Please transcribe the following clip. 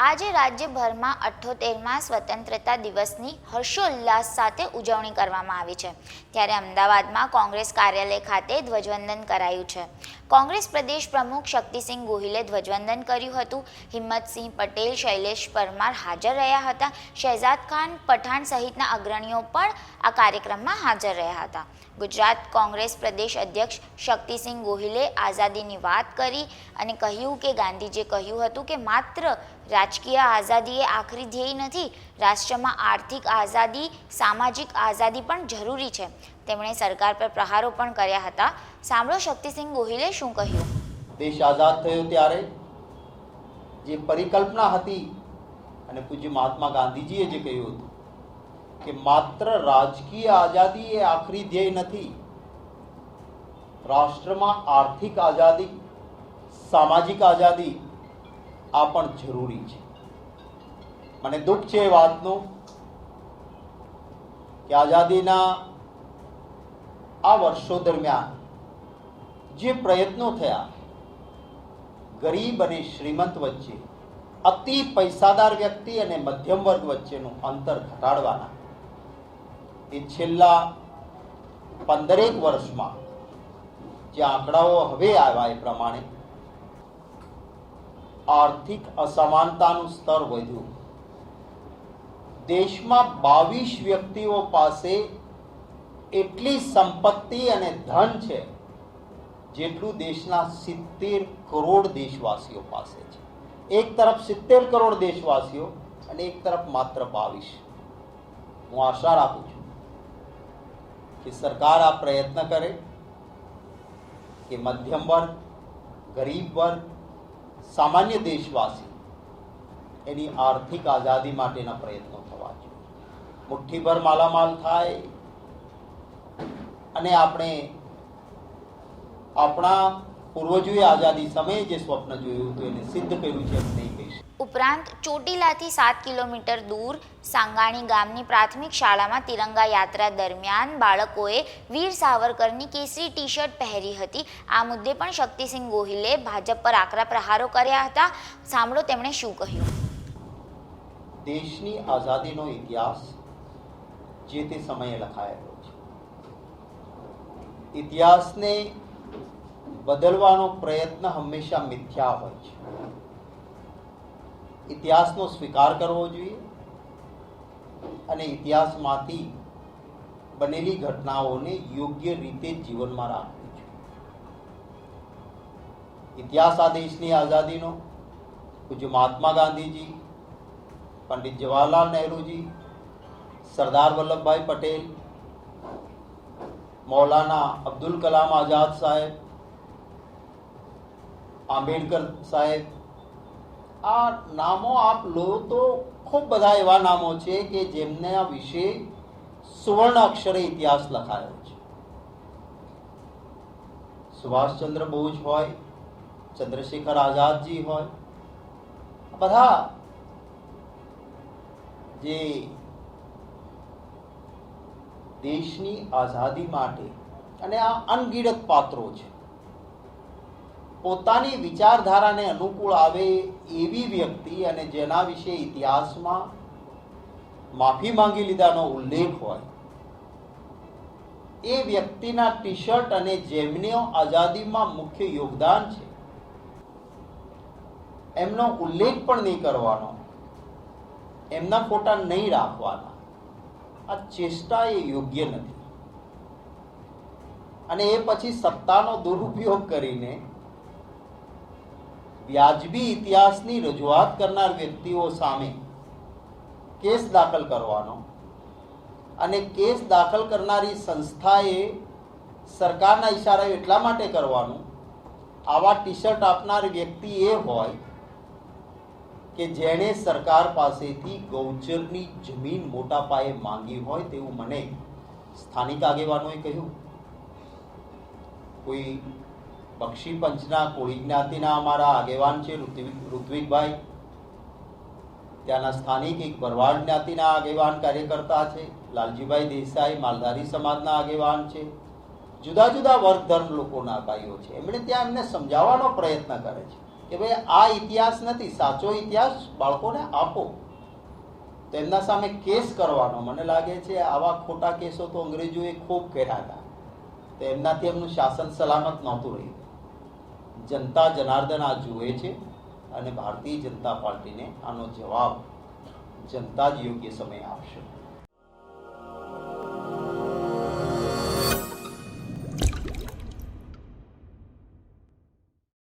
આજે રાજ્યભરમાં અઠ્ઠોતેરમાં સ્વતંત્રતા દિવસની હર્ષોલ્લાસ સાથે ઉજવણી કરવામાં આવી છે. ત્યારે અમદાવાદમાં કોંગ્રેસ કાર્યાલય ખાતે ધ્વજવંદન કરાયું છે. કોંગ્રેસ પ્રદેશ પ્રમુખ શક્તિસિંહ ગોહિલે ધ્વજવંદન કર્યું હતું. હિંમતસિંહ પટેલ, શૈલેષ પરમાર હાજર રહ્યા હતા. શહેજાદ ખાન પઠાણ સહિતના અગ્રણીઓ પણ આ કાર્યક્રમમાં હાજર રહ્યા હતા. ગુજરાત કોંગ્રેસ પ્રદેશ અધ્યક્ષ શક્તિસિંહ ગોહિલે આઝાદીની વાત કરી અને કહ્યું કે ગાંધીજીએ કહ્યું હતું કે માત્ર રાજકીય આઝાદી એ આખરી ધ્યેય નથી, રાષ્ટ્રમાં આર્થિક આઝાદી, સામાજિક આઝાદી પણ જરૂરી છે. તેમણે સરકાર પર પ્રહારો પણ કર્યા હતા. સાંભળો શક્તિસિંહ ગોહિલે શું કહ્યું. દેશ આઝાદ થયો ત્યારે જે પરિકલ્પના હતી અને પૂજ્ય મહાત્મા ગાંધીજીએ જે કહ્યું હતું કે માત્ર રાજકીય આઝાદી એ આખરી ધ્યેય નથી. રાષ્ટ્રમાં આર્થિક આઝાદી, સામાજિક આઝાદી આ પણ જરૂરી છે. મને દુઃખ છે એ વાતનું કે આઝાદીના આ વર્ષો દરમિયાન જે પ્રયત્નો થયા, ગરીબ અને શ્રીમંત વચ્ચે, અતિ પૈસાદાર વ્યક્તિ અને મધ્યમ વર્ગ વચ્ચેનું અંતર ઘટાડવાના એ છેલ્લા પંદરેક વર્ષમાં જે આંકડાઓ હવે આવ્યા એ પ્રમાણે આર્થિક અસમાનતાનું સ્તર વધ્યું. દેશમાં બાવીસ વ્યક્તિઓ પાસે એટલી સંપત્તિ અને ધન છે જેટલું દેશના સિત્તેર કરોડ દેશવાસીઓ પાસે છે. એક તરફ સિત્તેર કરોડ દેશવાસીઓ અને એક તરફ માત્ર બાવીસ. હું આશા રાખું છું કે સરકાર આ પ્રયત્ન કરે કે મધ્યમ વર્ગ ગરીબ વર્ગ સામાન્ય દેશવાસી એની આર્થિક આઝાદી માટેના પ્રયત્નો થવા જોઈએ મુઠ્ઠીભર માલામાલ થાય અને આપણે આપણા પૂર્વજોએ આઝાદી સમયે જે સ્વપ્ન જોયું હતું એને સિદ્ધ કર્યું છે એમ નહીં. ઉપરાંત ચોટીલાથી સાત કિલોમીટર દૂર સાંગાણી ગામની પ્રાથમિક શાળામાં તિરંગા યાત્રા દરમિયાન બાળકોએ વીર સાવરકરની કેસરી ટી શર્ટ પહેરી હતી. આ મુદ્દે પણ શક્તિસિંહ ગોહિલે ભાજપ પર આકરા પ્રહારો કર્યા હતા. સાંભળો તેમણે શું કહ્યું. દેશની આઝાદીનો ઇતિહાસ જે તે સમયે લખાયેલો છે. ઇતિહાસને બદલવાનો પ્રયત્ન હંમેશા મિથ્યા હોય છે. ઇતિહાસનો સ્વીકાર કરવો જોઈએ અને ઇતિહાસમાંથી બનેલી ઘટનાઓને યોગ્ય રીતે જીવનમાં રાખવી જોઈએ. ઇતિહાસ આ દેશની આઝાદીનો, પૂજ્ય મહાત્મા ગાંધીજી, પંડિત જવાહરલાલ નહેરુજી, સરદાર વલ્લભભાઈ પટેલ, મૌલાના અબ્દુલ કલામ આઝાદ સાહેબ, આંબેડકર સાહેબ આ નામો આપ લો તો ખૂબ બધા એવા નામો છે કે જેમના વિશે સુવર્ણ અક્ષરે ઇતિહાસ લખાયો છે. સુભાષચંદ્ર બોઝ હોય, ચંદ્રશેખર આઝાદજી હોય બધા જે દેશની આઝાદી માટે અને આ અનગિનત પાત્રો છે. પોતાની વિચારધારાને અનુકૂળ આવે એવી વ્યક્તિ અને જેના વિશે ઇતિહાસમાં માફી માંગી લીધાનો ઉલ્લેખ હોય, એ વ્યક્તિના ટી શર્ટ અને જેમનીઓ આઝાદીમાં મુખ્ય યોગદાન છે. એમનો ઉલ્લેખ પણ નહીં કરવાનો. એમના ફોટા નહીં રાખવાના. આ ચેષ્ટા એ યોગ્ય નથી. અને એ પછી સત્તાનો દુરુપયોગ કરીને વ્યાજબી ઇતિહાસની રજૂઆત કરનાર વ્યક્તિઓ સામે કેસ દાખલ કરવાનો અને કેસ દાખલ કરનારી સંસ્થાએ સરકારના ઇશારા એટલા માટે કરવાનું, આવા ટી શર્ટ આપનાર વ્યક્તિ એ હોય કે જેણે સરકાર પાસેથી ગૌચરની જમીન મોટા પાયે માંગી હોય તેવું મને સ્થાનિક આગેવાનોએ કહ્યું. કોઈ બક્ષી પંચના કોળી જ્ઞાતિના અમારા આગેવાન છે ઋત્વિકભાઈ. ત્યાંના સ્થાનિક એક ભરવાડ જ્ઞાતિના આગેવાન કાર્યકર્તા છે, લાલજીભાઈ દેસાઈ, માલધારી સમાજના આગેવાન છે. જુદા જુદા વર્ગ ધર્મ લોકોના ભાઈઓ છે. એમણે ત્યાં એમને સમજાવવાનો પ્રયત્ન કરે છે કે ભાઈ, આ ઇતિહાસ નથી, સાચો ઇતિહાસ બાળકોને આપો. તેમના સામે કેસ કરવાનો મને લાગે છે, આવા ખોટા કેસો તો અંગ્રેજોએ ખૂબ કર્યા હતા. તો એમનાથી એમનું શાસન સલામત નહોતું રહ્યું. જનતા જનાર્દન આ જુએ છે અને ભારતીય જનતા પાર્ટીને આનો જવાબ જનતા જ યોગ્ય સમયે આપશે.